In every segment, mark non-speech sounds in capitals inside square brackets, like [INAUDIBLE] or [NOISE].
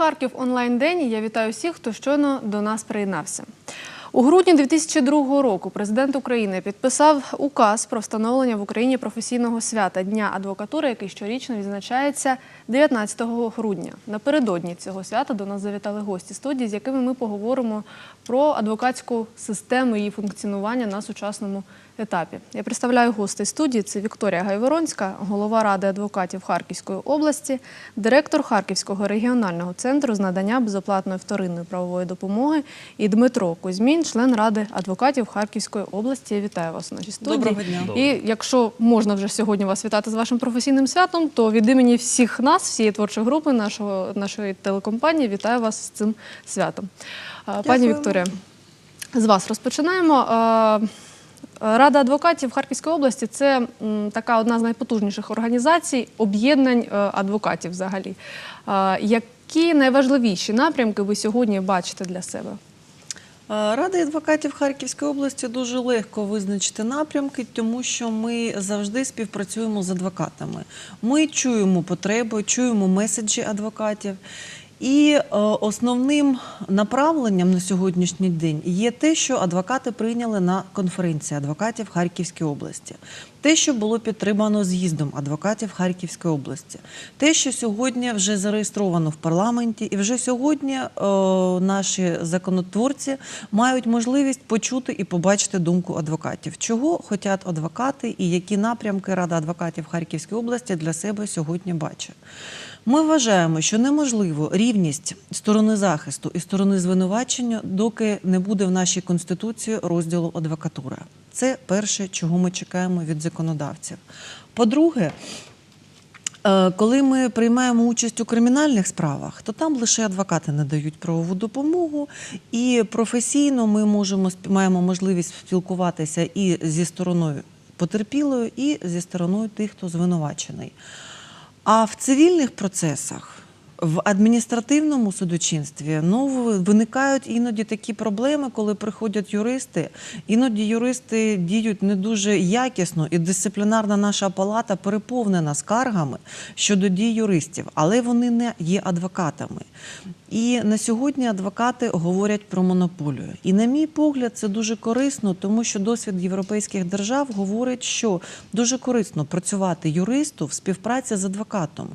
Харків онлайн день. Я вітаю всіх, хто щойно до нас приєднався. У грудні 2002 року президент України підписав указ про встановлення в Україні професійного свята Дня адвокатури, який щорічно відзначається 19 грудня. Напередодні цього свята до нас завітали гості студії, з якими ми поговоримо про адвокатську систему і її функціонування на сучасному етапі. Я представляю гостей студії. Це Вікторія Гайворонська, голова ради адвокатів Харківської області, директор Харківського регіонального центру з надання безоплатної вторинної правової допомоги і Дмитро Кузьмін, член ради адвокатів Харківської області. Я вітаю вас у нашій студії. Доброго дня. І якщо можна вже сьогодні вас вітати з вашим професійним святом, то від імені всіх нас, всієї творчої групи нашого нашої телекомпанії, вітаю вас з цим святом. А, Пані Вікторія, з вас розпочинаємо. Рада адвокатів Харківської області це така одна з найпотужніших організацій, об'єднань е, адвокатів взагалі. Які найважливіші напрямки ви сьогодні бачите для себе? Рада адвокатів Харківської області дуже легко визначити напрямки, тому що ми завжди співпрацюємо з адвокатами. Ми чуємо потреби, чуємо меседжі адвокатів. І е, основним направленням на сьогоднішній день є те, що адвокати прийняли на конференції адвокатів Харківської області, те, що було підтримано з'їздом адвокатів Харківської області, те, що сьогодні вже зареєстровано в парламенті, і вже сьогодні е, наші законотворці мають можливість почути і побачити думку адвокатів, чого хочуть адвокати і які напрямки Рада адвокатів Харківської області для себе сьогодні бачить. Ми вважаємо, що неможливо рівність сторони захисту і сторони звинувачення, доки не буде в нашій конституції розділу адвокатура. Це перше, чого ми чекаємо від законодавців. По-друге, Е, Коли ми приймаємо участь у кримінальних справах, то там лише адвокати надають правову допомогу, і професійно ми можемо маємо можливість спілкуватися і зі стороною потерпілою, і зі стороною тих, хто звинувачений. А в цивільних процесах, в адміністративному судочинстві, ну виникають іноді такі проблеми, коли приходять юристи. Іноді юристи діють не дуже якісно, і дисциплінарна наша палата переповнена скаргами щодо дій юристів, але вони не є адвокатами. І на сьогодні адвокати говорять про монополію. І на мій погляд, це дуже корисно, тому що досвід європейських держав говорить, що дуже корисно працювати юристу в співпраці з адвокатом.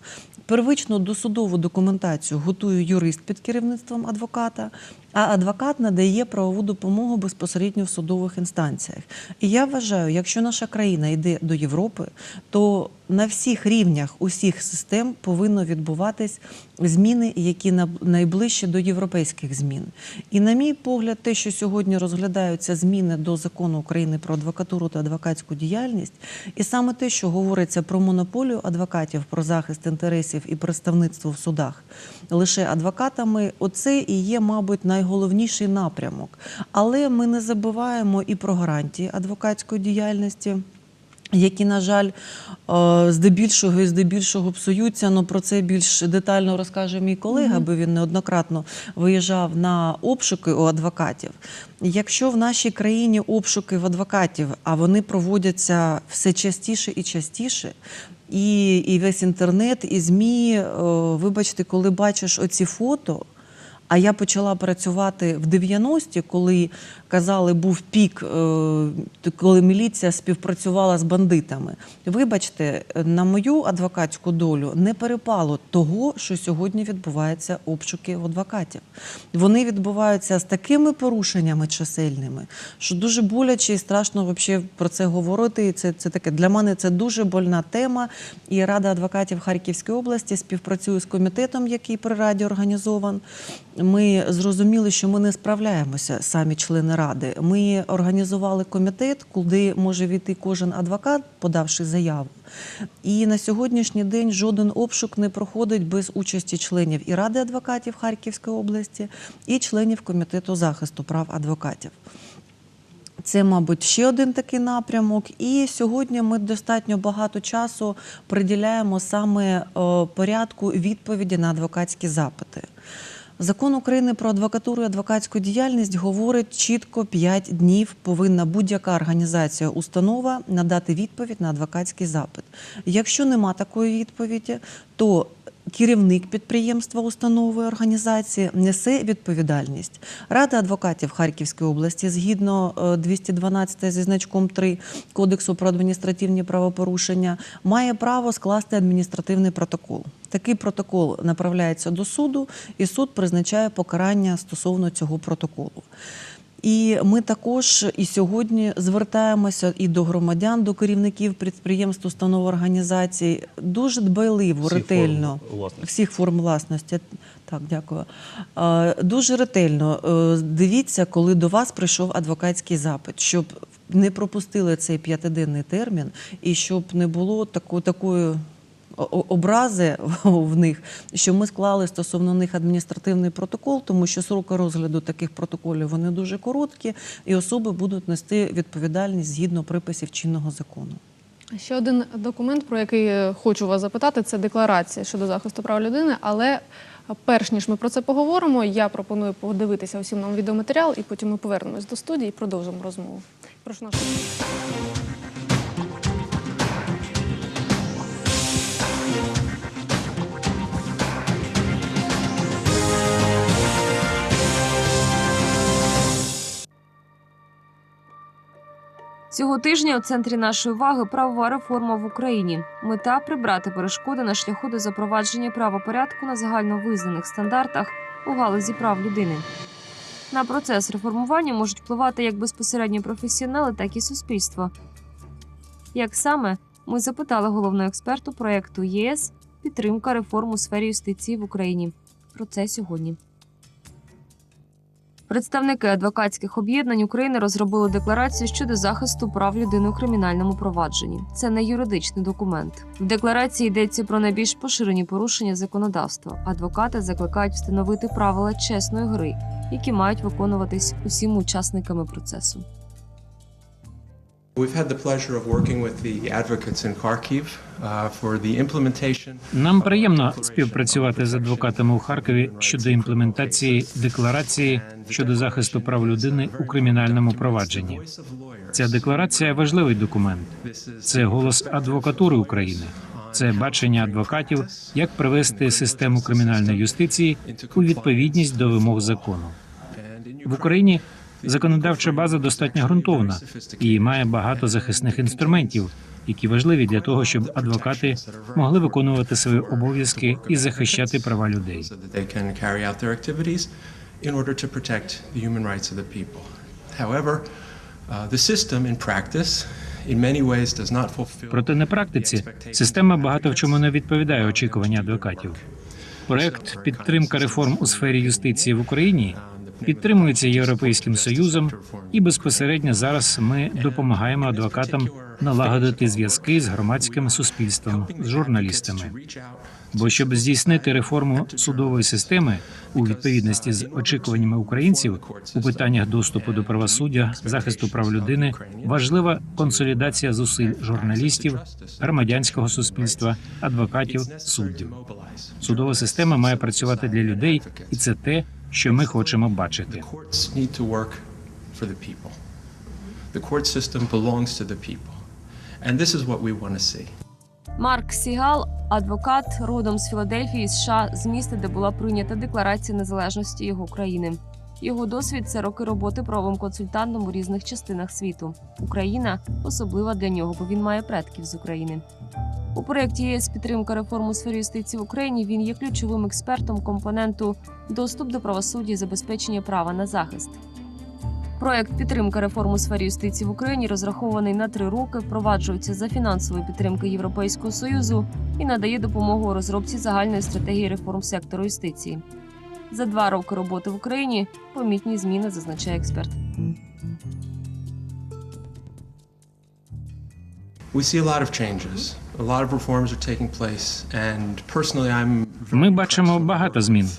Первичну досудову документацію готує юрист під керівництвом адвоката, а адвокат надає правову допомогу безпосередньо в судових інстанціях. І я вважаю, якщо наша країна йде до Європи, то на всіх рівнях усіх систем повинно відбуватись зміни, які на- найближчі до європейських змін. І на мій погляд, те, що сьогодні розглядаються зміни до закону України про адвокатуру та адвокатську діяльність, і саме те, що говориться про монополію адвокатів, про захист інтересів і представництво в судах лише адвокатами, оце і є, мабуть, найголовніший напрямок. Але ми не забуваємо і про гарантії адвокатської діяльності. Які, на жаль, е, здебільшого і здебільшого псуються. Ну про це більш детально розкаже мій колега, бо він неоднократно виїжджав на обшуки у адвокатів. Якщо в нашій країні обшуки в адвокатів, а вони проводяться все частіше і частіше. І, і весь інтернет, і ЗМІ, е, вибачте, коли бачиш оці фото, а я почала працювати в 90-ті, коли казали, був пік, е, коли міліція співпрацювала з бандитами. Вибачте, на мою адвокатську долю не перепало того, що сьогодні відбувається обшуки в адвокатів. Вони відбуваються з такими порушеннями чисельними, що дуже боляче і страшно вообще про це говорити. Це, це таке для мене це дуже больна тема. І Рада адвокатів Харківської області співпрацює з комітетом, який при раді організован. Ми зрозуміли, що ми не справляємося самі члени ради. Ми організували комітет, куди може війти кожен адвокат, подавши заяву. І на сьогоднішній день жоден обшук не проходить без участі членів і Ради адвокатів Харківської області, і членів комітету захисту прав адвокатів. Це, мабуть, ще один такий напрямок. І сьогодні ми достатньо багато часу приділяємо саме е, порядку відповіді на адвокатські запити. Закон України про адвокатуру і адвокатську діяльність говорить чітко 5 днів повинна будь-яка організація, установа надати відповідь на адвокатський запит. Якщо нема такої відповіді, то керівник підприємства, установи організації несе відповідальність. Рада адвокатів Харківської області згідно е, 212 зі значком 3 Кодексу про адміністративні правопорушення має право скласти адміністративний протокол. Такий протокол направляється до суду, і суд призначає покарання стосовно цього протоколу. І ми також і сьогодні звертаємося і до громадян, до керівників підприємств, установ організацій дуже дбайливо, Всіх ретельно форм всіх форм власності. Так, дякую. Дуже ретельно е, дивіться, коли до вас прийшов адвокатський запит, щоб не пропустили цей п'ятиденний термін і щоб не було тако, такої образи [LAUGHS] в них, що ми склали стосовно них адміністративний протокол, тому що сроки розгляду таких протоколів вони дуже короткі, і особи будуть нести відповідальність згідно приписів чинного закону. Ще один документ, про який е, хочу вас запитати, це декларація щодо захисту прав людини. Але перш ніж ми про це поговоримо, я пропоную подивитися усім нам відеоматеріал, і потім ми повернемось до студії і продовжимо розмову. Прошу нашу. Цього тижня у центрі нашої уваги правова реформа в Україні. Мета прибрати перешкоди на шляху до запровадження правопорядку на загальновизнаних стандартах у галузі прав людини. На процес реформування можуть впливати як безпосередньо професіонали, так і суспільство. Як саме ми запитали головного експерту проєкту ЄС підтримка реформ у сфері юстиції в Україні. Про це сьогодні. Представники адвокатських об'єднань України розробили декларацію щодо захисту прав людини у кримінальному провадженні. Це не юридичний документ. В декларації йдеться про найбільш поширені порушення законодавства. Адвокати закликають встановити правила чесної гри, які мають виконуватись усім учасниками процесу. Нам приємно співпрацювати з адвокатами у Харкові щодо імплементації декларації щодо захисту прав людини у кримінальному провадженні. Ця декларація важливий документ. Це голос адвокатури України. Це бачення адвокатів, як привести систему кримінальної юстиції у відповідність до вимог закону. В Україні законодавча база достатньо ґрунтовна і має багато захисних інструментів, які важливі для того, щоб адвокати могли виконувати свої обов'язки і захищати права людей. Uh, Проте на практиці система багато в чому не відповідає очікуванням адвокатів. Проект підтримка реформ у сфері юстиції в Україні підтримується Європейським союзом, і безпосередньо зараз ми допомагаємо адвокатам налагодити зв'язки з громадським суспільством, з журналістами. Бо щоб здійснити реформу судової системи у відповідності з очікуваннями українців у питаннях доступу до правосуддя, захисту прав людини, важлива консолідація зусиль журналістів, громадянського суспільства, адвокатів, суддів. Судова система має працювати для людей, і це те, що ми хочемо бачити. The courts need to work for the people. The court system belongs to the people. And this is what we want to see. Марк Сігал, адвокат родом з Філадельфії, США, з міста, де була прийнята декларація незалежності його країни. Його досвід це роки роботи правовим консультантом у різних частинах світу. Україна особлива для нього, бо він має предків з України. У проєкті ЄС підтримка реформ сфері юстиції в Україні. Він є ключовим експертом компоненту доступ до правосуддя і забезпечення права на захист. Проект підтримка реформ сфері юстиції в Україні розрахований на три роки, впроваджується за фінансової підтримки Європейського союзу і надає допомогу у розробці загальної стратегії реформ сектору юстиції. За два роки роботи в Україні помітні зміни, зазначає експерт. We see a. Ми бачимо багато змін.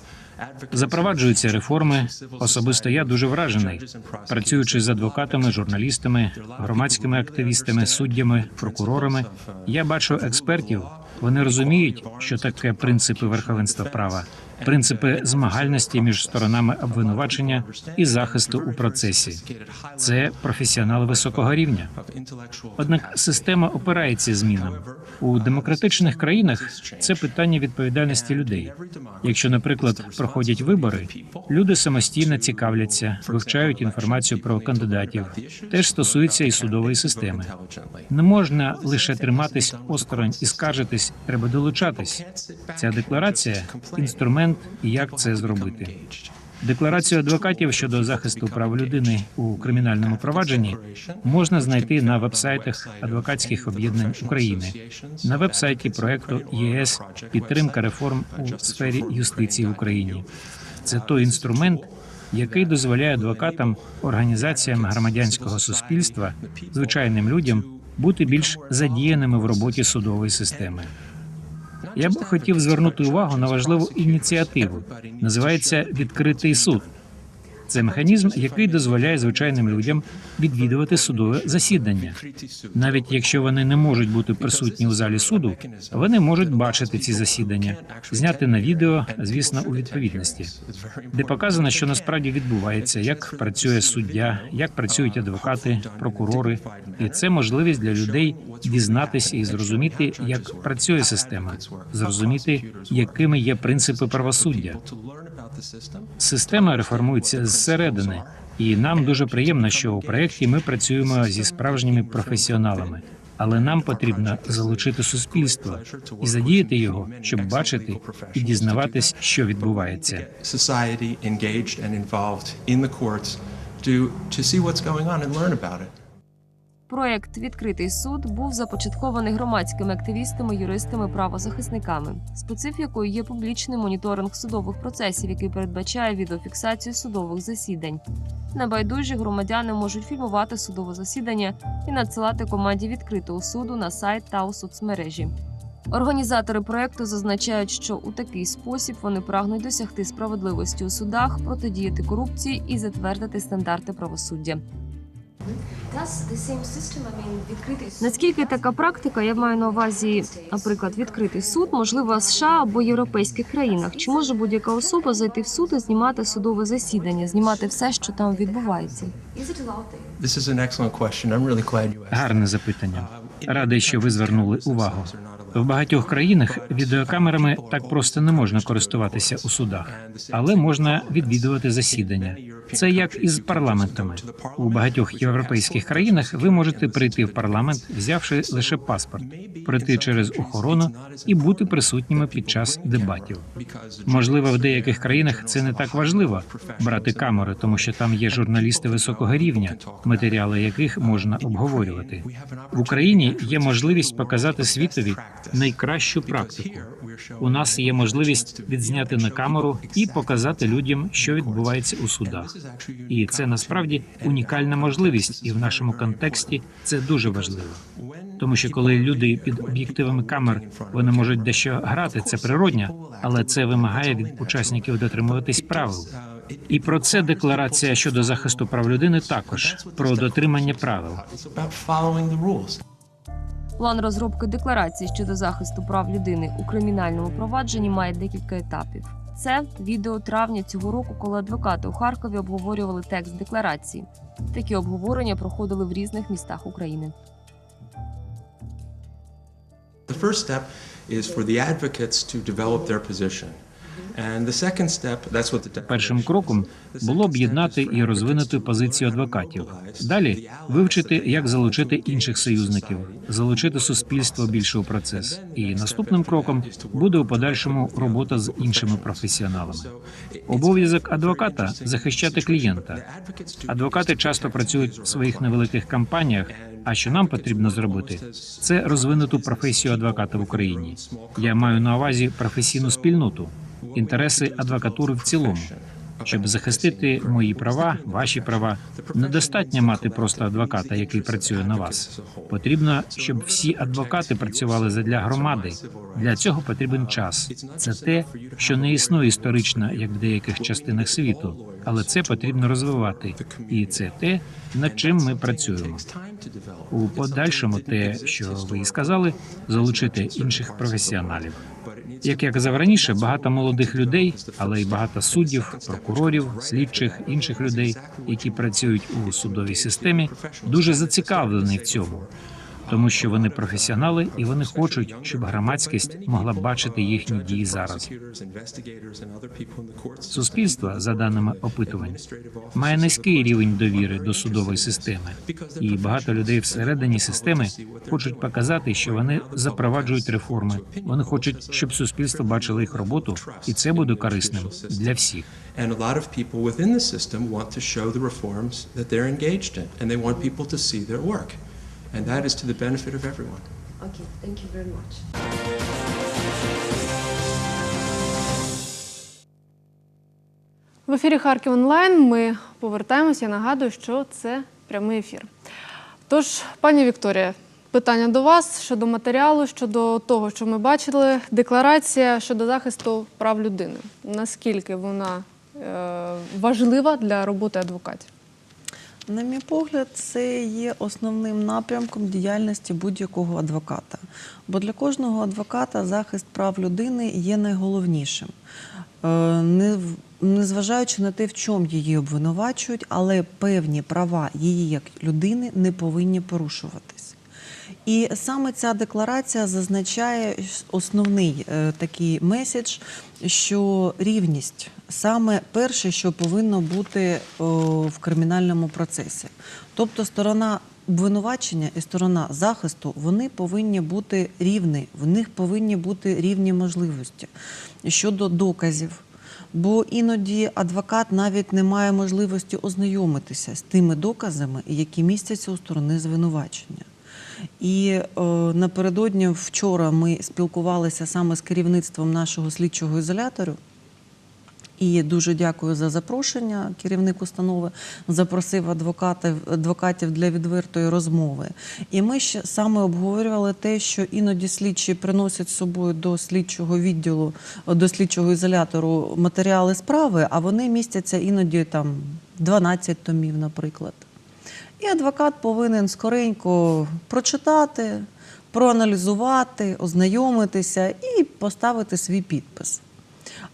Запроваджуються реформи. Особисто я дуже вражений, працюючи з адвокатами, журналістами, громадськими активістами, суддями, прокурорами. Я бачу експертів, Вони розуміють, що таке принципи верховенства права, принципи змагальності між сторонами обвинувачення і захисту у процесі. Це професіонали високого рівня. Однак система опирається змінам у демократичних країнах. Це питання відповідальності людей. Якщо, наприклад, проходять вибори, люди самостійно цікавляться, вивчають інформацію про кандидатів. Теж стосується і судової системи. Не можна лише триматись осторонь і скаржитись, треба долучатись. Ця декларація інструмент, як це зробити. Декларацію адвокатів щодо захисту прав людини у кримінальному провадженні можна знайти на вебсайтах адвокатських об'єднань України, на вебсайті проекту ЄС підтримка реформ у сфері юстиції в Україні. Це той інструмент, який дозволяє адвокатам, організаціям громадянського суспільства, звичайним людям бути більш задіяними в роботі судової системи. Я б хотів звернути увагу на важливу ініціативу. Називається відкритий суд. Це механізм, який дозволяє звичайним людям відвідувати судове засідання. Навіть якщо вони не можуть бути присутні у залі суду, вони можуть бачити ці засідання, зняти на відео, звісно, у відповідності, де показано, що насправді відбувається, як працює суддя, як працюють адвокати, прокурори, і це можливість для людей дізнатися і зрозуміти, як працює система, зрозуміти, якими є принципи правосуддя. Система реформується зсередини, і нам дуже приємно, що у проєкті ми працюємо зі справжніми професіоналами. Але нам потрібно залучити суспільство і задіяти його, щоб бачити і дізнаватись, що відбувається. To, to see what's going on and learn about it. Проект Відкритий суд був започаткований громадськими активістами, юристами, правозахисниками. Специфікою є публічний моніторинг судових процесів, який передбачає відеофіксацію судових засідань. Небайдужі громадяни можуть фільмувати судове засідання і надсилати команді відкритого суду на сайт та у соцмережі. Організатори проекту зазначають, що у такий спосіб вони прагнуть досягти справедливості у судах, протидіяти корупції і затвердити стандарти правосуддя. Наскільки така практика, я маю на увазі, наприклад, відкритий суд, можливо, США або європейських країнах? Чи може будь-яка особа зайти в суд і знімати судове засідання, знімати все, що там відбувається? This is an excellent question. I'm really glad you asked. Гарне запитання. Радий, що ви звернули увагу. В багатьох країнах відеокамерами так просто не можна користуватися у судах, але можна відвідувати засідання. Це як із парламентами. У багатьох європейських країнах ви можете прийти в парламент, взявши лише паспорт, пройти через охорону і бути присутніми під час дебатів. Можливо, в деяких країнах це не так важливо брати камери, тому що там є журналісти високого рівня, матеріали яких можна обговорювати. В Україні є можливість показати світові найкращу практику. У нас є можливість відзняти на камеру і показати людям, що відбувається у судах. І це насправді унікальна можливість, і в нашому контексті це дуже важливо. Тому що коли люди під об'єктивами камер вони можуть дещо грати, це природньо, але це вимагає від учасників дотримуватись правил. І про це декларація щодо захисту прав людини також про дотримання правил. План розробки декларації щодо захисту прав людини у кримінальному провадженні має декілька етапів. Це відео травня цього року, коли адвокати у Харкові обговорювали текст декларації. Такі обговорення проходили в різних містах України. The first step is for the advocates to develop their position. Першим кроком було об'єднати і розвинути позицію адвокатів. Далі вивчити, як залучити інших союзників, залучити суспільство більше у процес. І наступним кроком буде у подальшому робота з іншими професіоналами. Обов'язок адвоката захищати клієнта. Адвокати часто працюють в своїх невеликих кампаніях. А що нам потрібно зробити, це розвинуту професію адвоката в Україні. Я маю на увазі професійну спільноту, інтереси адвокатури в цілому. Щоб захистити мої права, ваші права, недостатньо мати просто адвоката, який працює на вас. Потрібно, щоб всі адвокати працювали задля громади. Для цього потрібен час. Це те, що не існує історично, як в деяких частинах світу, але це потрібно розвивати, і це те, над чим ми працюємо. У подальшому, те, що ви сказали, залучити інших професіоналів. Як я казав раніше, багато молодих людей, але й багато суддів, прокурорів, слідчих, інших людей, які працюють у судовій системі, дуже зацікавлені в цьому, тому що вони професіонали і вони хочуть, щоб громадськість могла бачити їхні дії зараз. Суспільство, за даними опитувань, має низький рівень довіри до судової системи, і багато людей всередині системи хочуть показати, що вони запроваджують реформи. Вони хочуть, щоб суспільство бачило їх роботу, і це буде корисним для всіх. And a lot of people within the system want to show the reforms that they're engaged in, and they want people to see their work. And that is to the benefit of everyone. Okay, thank you very much. В ефірі Харків онлайн ми повертаємося. Я нагадую, що це прямий ефір. Тож, пані Вікторія, питання до вас щодо матеріалу, щодо того, що ми бачили, декларація щодо захисту прав людини. Наскільки вона е, важлива для роботи адвокатів? На мій погляд, це є основним напрямком діяльності будь-якого адвоката. Бо для кожного адвоката захист прав людини є найголовнішим. Е, Незважаючи на те, в чому її обвинувачують, але певні права її як людини не повинні порушуватись. І саме ця декларація зазначає основний е, такий меседж, що рівність саме перше, що повинно бути о, в кримінальному процесі. Тобто сторона обвинувачення і сторона захисту вони повинні бути рівні, в них повинні бути рівні можливості щодо доказів. Бо іноді адвокат навіть не має можливості ознайомитися з тими доказами, які містяться у сторони звинувачення. І е, напередодні вчора ми спілкувалися саме з керівництвом нашого слідчого ізолятору. І дуже дякую за запрошення. Керівник установи запросив адвокатів, адвокатів для відвертої розмови. І ми ще саме обговорювали те, що іноді слідчі приносять з собою до слідчого відділу, до слідчого ізолятору матеріали справи, а вони містяться іноді там 12 томів, наприклад. І адвокат повинен скоренько прочитати, проаналізувати, ознайомитися і поставити свій підпис.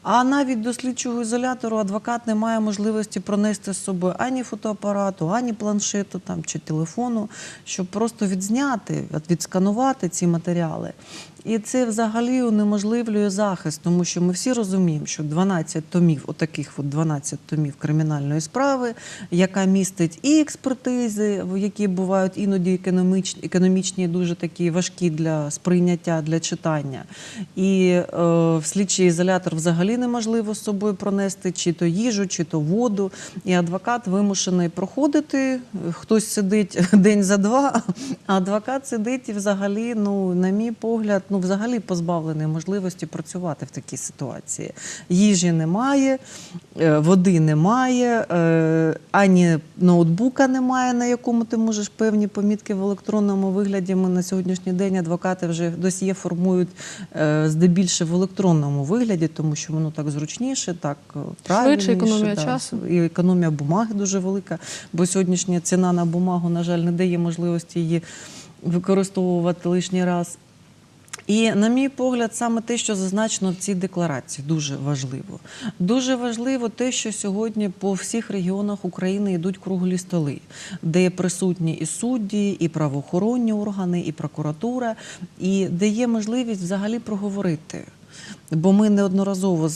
А навіть до слідчого ізолятору адвокат не має можливості пронести з собою ані фотоапарату, ані планшету там, чи телефону, щоб просто відзняти, відсканувати ці матеріали. І це взагалі унеможливлює захист, тому що ми всі розуміємо, що 12 томів, отаких от 12 томів кримінальної справи, яка містить і експертизи, які бувають іноді економічні, економічні, дуже такі важкі для сприйняття, для читання. І е, в слідчий ізолятор взагалі неможливо з собою пронести чи то їжу, чи то воду. І адвокат вимушений проходити. Хтось сидить [LAUGHS] день за два, а адвокат сидить і взагалі, ну, на мій погляд, ну, взагалі позбавлений можливості працювати в такій ситуації. Їжі немає, е, води немає, е, ані ноутбука немає, на якому ти можеш певні помітки в електронному вигляді. Ми на сьогоднішній день адвокати вже досьє формують е, здебільше в електронному вигляді, тому що воно так зручніше, так правильніше. економія да. часу. І економія бумаги дуже велика, бо сьогоднішня ціна на бумагу, на жаль, не дає можливості її використовувати лишній раз. І, на мій погляд, саме те, що зазначено в цій декларації, дуже важливо. Дуже важливо те, що сьогодні по всіх регіонах України йдуть круглі столи, де присутні і судді, і правоохоронні органи, і прокуратура, і де є можливість взагалі проговорити. Бо ми неодноразово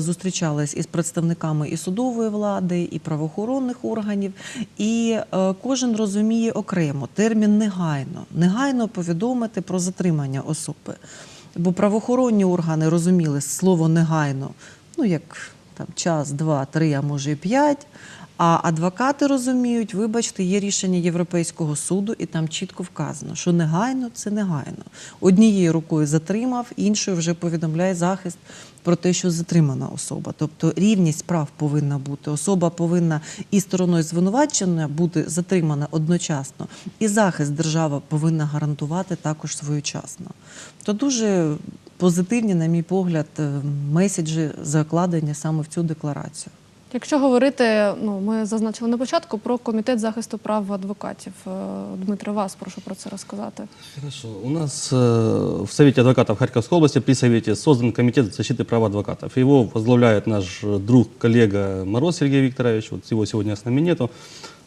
зустрічались із представниками і судової влади, і правоохоронних органів, і е, кожен розуміє окремо термін негайно, негайно повідомити про затримання особи. Бо правоохоронні органи розуміли слово негайно, ну як там час, два, три, а може і п'ять. А адвокати розуміють, вибачте, є рішення Європейського суду, і там чітко вказано, що негайно це негайно. Однією рукою затримав, іншою вже повідомляє захист про те, що затримана особа. Тобто рівність прав повинна бути. Особа повинна і стороною звинувачення бути затримана одночасно, і захист держава повинна гарантувати також своєчасно. То дуже позитивні, на мій погляд, е, меседжі закладені саме в цю декларацію. Якщо говорити, ну ми зазначили на початку про комітет захисту прав адвокатів. Е, Дмитре, вас прошу про це розказати. Хорошо. У нас э, в Совете адвокатов Харьковской области при Совете создан Комитет защиты прав адвокатов. Его возглавляет наш э, друг, коллега Мороз Сергей Викторович. Вот его сегодня с нами нету.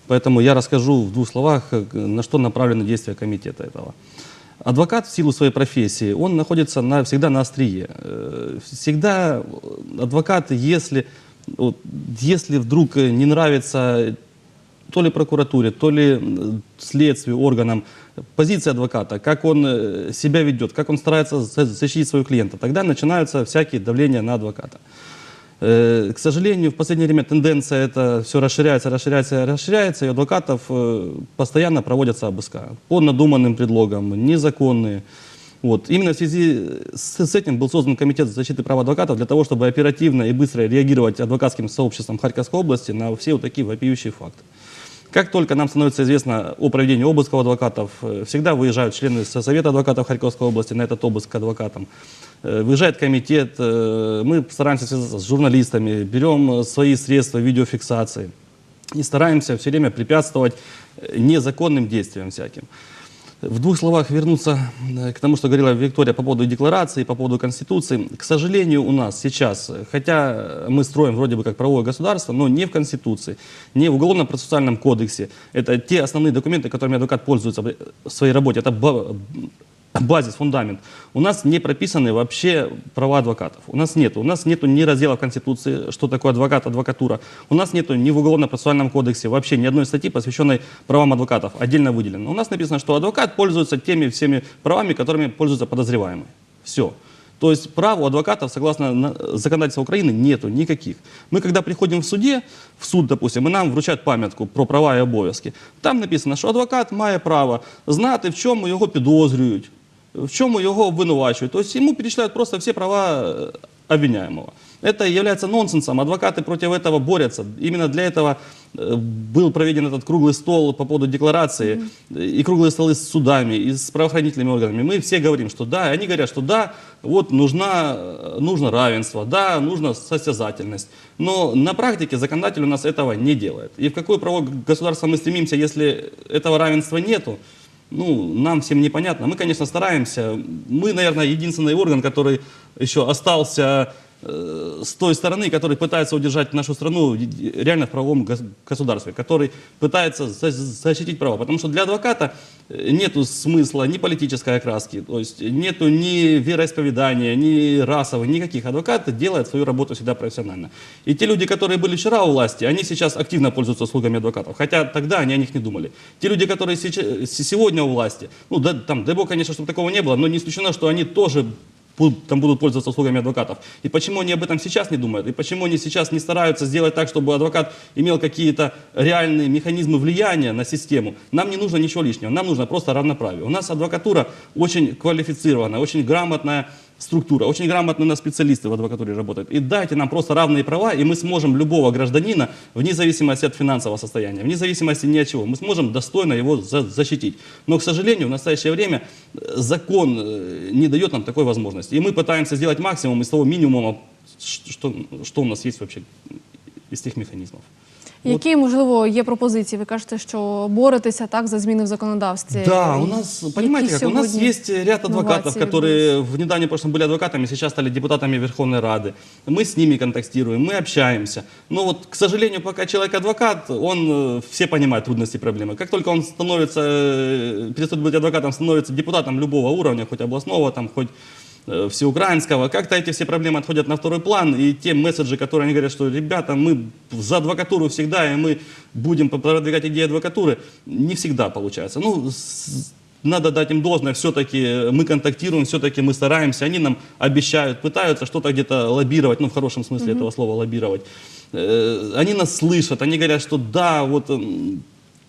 Поэтому я расскажу в двух словах, э, на что направлены действия комитета этого. Адвокат в силу своей профессии, он находится на, всегда на острие. Э, Всегда э, адвокат, если, вот, если вдруг э, не нравится то ли прокуратуре, то ли м, следствию, органам, позиция адвоката, как он э, себя ведет, как он старается за- защитить своего клиента, тогда начинаются всякие давления на адвоката. Э, К сожалению, в последнее время тенденция это все расширяется, расширяется, расширяется, и у адвокатов э, постоянно проводятся обыска по надуманным предлогам, незаконные. Вот. Именно в связи с, с этим был создан Комитет защиты прав адвокатов для того, чтобы оперативно и быстро реагировать адвокатским сообществом Харьковской области на все вот такие вопиющие факты. Как только нам становится известно о проведении обыска у адвокатов, э, всегда выезжают члены Со- Совета адвокатов Харьковской области на этот обыск к адвокатам. Э, Выезжает комитет, э, мы стараемся связаться с журналистами, берем свои средства видеофиксации и стараемся все время препятствовать незаконным действиям всяким. В двух словах вернуться э, к тому, что говорила Виктория по поводу декларации, по поводу Конституции. К сожалению, у нас сейчас, э, хотя мы строим вроде бы как правовое государство, но не в Конституции, не в Уголовно-процессуальном кодексе. Это те основные документы, которыми адвокат пользуется в своей работе. Это базис, фундамент. У нас не прописаны вообще права адвокатов. У нас нет. У нас нету ни раздела в Конституции, что такое адвокат, адвокатура. У нас нету ни в Уголовно-процессуальном кодексе вообще ни одной статьи, посвященной правам адвокатов, отдельно выделено. У нас написано, что адвокат пользуется теми всеми правами, которыми пользуются подозреваемые. Все. То есть прав у адвокатов, согласно на- законодательству Украины, нету никаких. Мы когда приходим в суде, в суд, допустим, и нам вручают пам'ятку про права і обов'язки, там написано, що адвокат має право знати, в чому його підозрюють, в чому його обвинувачують. Тобто йому перечисляють просто всі права э, обвиняемого. Это является нонсенсом. Адвокаты против этого борются. Именно для этого э, был проведен этот круглый стол по поводу декларации э, и круглые столы с судами и с правоохранительными органами. Мы все говорим, что да, и они говорят, что да, вот нужна, э, нужно равенство, да, нужна состязательность. Но на практике законодатель у нас этого не делает. И в какое правовое государство мы стремимся, если этого равенства нету, ну, нам всем непонятно. Мы, конечно, стараемся. Мы, наверное, единственный орган, который еще остался э, с той стороны, который пытается удержать нашу страну реально в правовом гос- государстве, который пытается за- защитить права. Потому что для адвоката э, нету смысла ни политической окраски, то есть нету ни вероисповедания, ни расовых, никаких. Адвокат делает свою работу всегда профессионально. И те люди, которые были вчера у власти, они сейчас активно пользуются услугами адвокатов, хотя тогда они о них не думали. Те люди, которые сейчас, сегодня у власти, ну, да, там, дай бог, конечно, чтобы такого не было, но не исключено, что они тоже там будут пользоваться услугами адвокатов. И почему они об этом сейчас не думают? И почему они сейчас не стараются сделать так, чтобы адвокат имел какие-то реальные механизмы влияния на систему? Нам не нужно ничего лишнего, нам нужно просто равноправие. У нас адвокатура очень квалифицированная, очень грамотная структура, очень грамотные у нас специалисты в адвокатуре работают. И дайте нам просто равные права, и мы сможем любого гражданина, вне зависимости от финансового состояния, вне зависимости ни от чего, мы сможем достойно его за- защитить. Но, к сожалению, в настоящее время э, закон э, не дает нам такой возможности. И мы пытаемся сделать максимум из того минимума, что, что у нас есть вообще из тех механизмов. Які можливо є пропозиції? Ви кажете, що боретеся так за зміни в законодавстві. Да, у нас, Які понимаете, как у нас сьогодні есть ряд адвокатов, новації которые в недавнем прошлом были адвокатами, сейчас стали депутатами Верховной Рады. Мы с ними контактируем, мы общаемся. Но вот, к сожалению, пока человек адвокат, он э, все понимает трудности и проблемы. Как только он становится, э, перестает быть адвокатом, становится депутатом любого уровня, хоть областного, там, хоть э, всеукраинского, как-то эти все проблемы отходят на второй план, и те месседжи, которые они говорят, что, ребята, мы за адвокатуру всегда, и мы будем продвигать идеи адвокатуры, не всегда получается. Ну, надо дать им должное, все-таки мы контактируем, все-таки мы стараемся, они нам обещают, пытаются что-то где-то лоббировать, ну в хорошем смысле этого слова лоббировать. Э, Они нас слышат, они говорят, что да, вот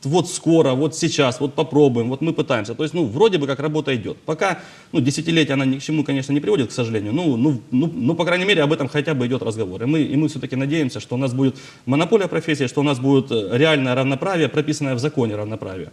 вот скоро, вот сейчас, вот попробуем, вот мы пытаемся. То есть, ну, вроде бы как работа идет. Пока, ну, десятилетия она ни к чему, конечно, не приводит, к сожалению. Ну, ну, ну, ну по крайней мере, об этом хотя бы идет разговор. И мы, и мы все-таки надеемся, что у нас будет монополия профессии, что у нас будет э, реальное равноправие, прописанное в законе равноправие.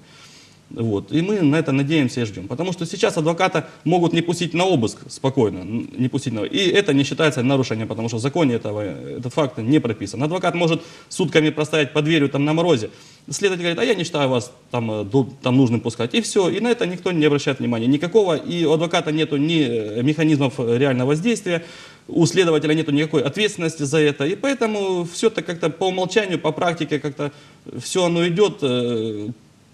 Вот. И мы на это надеемся и ждем. Потому что сейчас адвоката могут не пустить на обыск спокойно, не пустить на... И это не считается нарушением, потому что в законе этого, этот факт не прописан. Адвокат может сутками простоять под дверью там на морозе. Следователь говорит, а я не считаю вас там, э, там нужным пускать. И все. И на это никто не обращает внимания. Никакого. И у адвоката нету ни э, механизмов э, реального воздействия, у следователя нету никакой ответственности за это. И поэтому все это как-то по умолчанию, по практике как-то все оно идет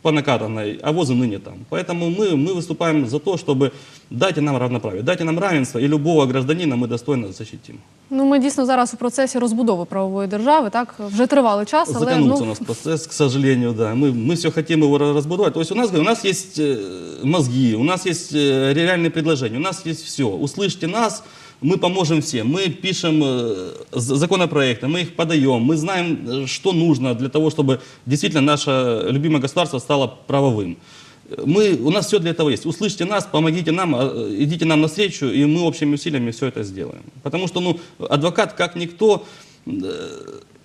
по накатанной, а возы ныне там. Поэтому мы, мы выступаем за то, чтобы дайте нам равноправие, дайте нам равенство, и любого гражданина мы достойно защитим. Ну, ми дійсно зараз у процесі розбудови правової держави, так вже тривалий час, але Затянулся у ну, нас процесс, к сожалению, да. Мы, мы все хотим его разбудовать. То есть у нас, у нас есть э, мозги, у нас есть э, реальные предложения, у нас есть все. Услышьте нас, мы поможем всем. Мы пишем э, законопроекты, мы их подаем, мы знаем, э, что нужно для того, чтобы действительно наше любимое государство стало правовым. Мы, у нас все для этого есть. Услышьте нас, помогите нам, э, идите нам навстречу, и мы общими усилиями все это сделаем. Потому что ну, адвокат, как никто,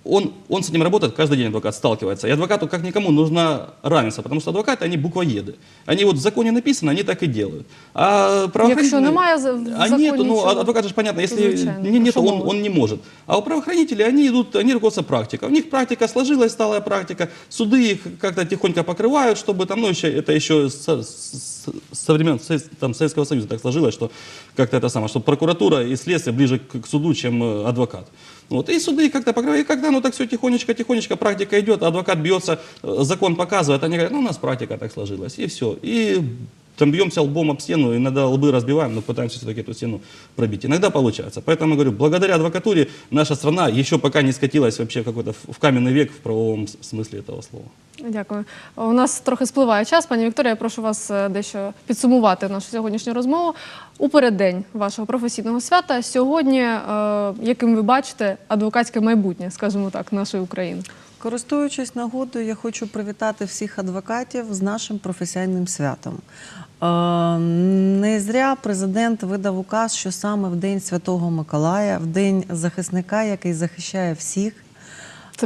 он, он с этим работает, каждый день адвокат сталкивается. И адвокату, как никому, нужно равенство, потому что адвокаты, они буквоеды. Они вот в законе написано, они так и делают. А Якщо немає за- в а законі нету, ну, нічого, а- адвокат же понятно, если звичайно, не, нету, що он, мовити? он не может. А у правоохранителей они идут, они руководствуются практикой. У них практика сложилась, сталая практика. Суды их как-то тихонько покрывают, чтобы там, ну, еще, это еще со, с- со времен Со- там, Советского Союза так сложилось, что как-то это самое, что прокуратура и следствие ближе к, к суду, чем э, адвокат. Вот, и суды как-то покрывают. И когда, ну, так все тихонечко, тихонечко практика идет, адвокат бьется, э, закон показывает, они говорят, ну, у нас практика так сложилась, и все. И там бьемся лбом об стену, иногда лбы разбиваем, но пытаемся все-таки эту стену пробить. Иногда получается. Поэтому я говорю, благодаря адвокатуре наша страна еще пока не скатилась вообще в какой-то в каменный век в правовом с- смысле этого слова. Дякую. У нас трохи спливає час. Пані Вікторія, я прошу вас е, дещо підсумувати нашу сьогоднішню розмову. У переддень вашого професійного свята сьогодні, е, яким ви бачите, адвокатське майбутнє, скажімо так, нашої України. Користуючись нагодою, я хочу привітати всіх адвокатів з нашим професійним святом. Е, Не зря президент видав указ, що саме в День Святого Миколая, в День захисника, який захищає всіх.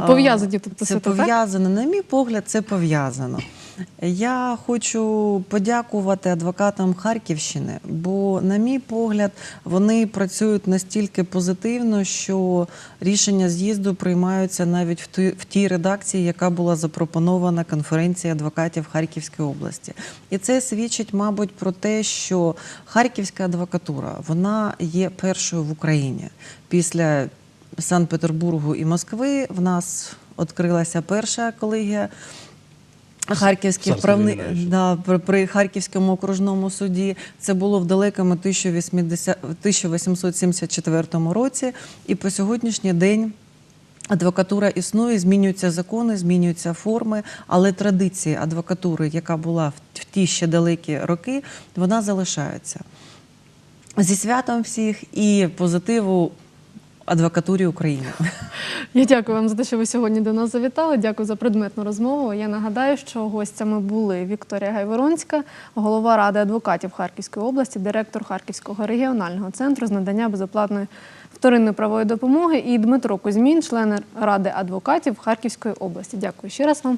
Це пов'язані тобто Це пов'язано. На мій погляд, це пов'язано. Я хочу подякувати адвокатам Харківщини, бо, на мій погляд, вони працюють настільки позитивно, що рішення з'їзду приймаються навіть в тій, в тій редакції, яка була запропонована конференції адвокатів Харківської області. І це свідчить, мабуть, про те, що харківська адвокатура вона є першою в Україні після Санкт-Петербургу і Москви в нас відкрилася перша колегія Харківських правни... Да, при, Харківському окружному суді. Це було в далекому 1080... 1874 році. І по сьогоднішній день адвокатура існує, змінюються закони, змінюються форми, але традиції адвокатури, яка була в в ті ще далекі роки, вона залишається. Зі святом всіх і позитиву адвокатурі України. Я дякую вам за те, що ви сьогодні до нас завітали. Дякую за предметну розмову. Я нагадаю, що гостями були Вікторія Гайворонська, голова ради адвокатів Харківської області, директор Харківського регіонального центру з надання безоплатної вторинної правової допомоги, і Дмитро Кузьмін, член ради адвокатів Харківської області. Дякую ще раз вам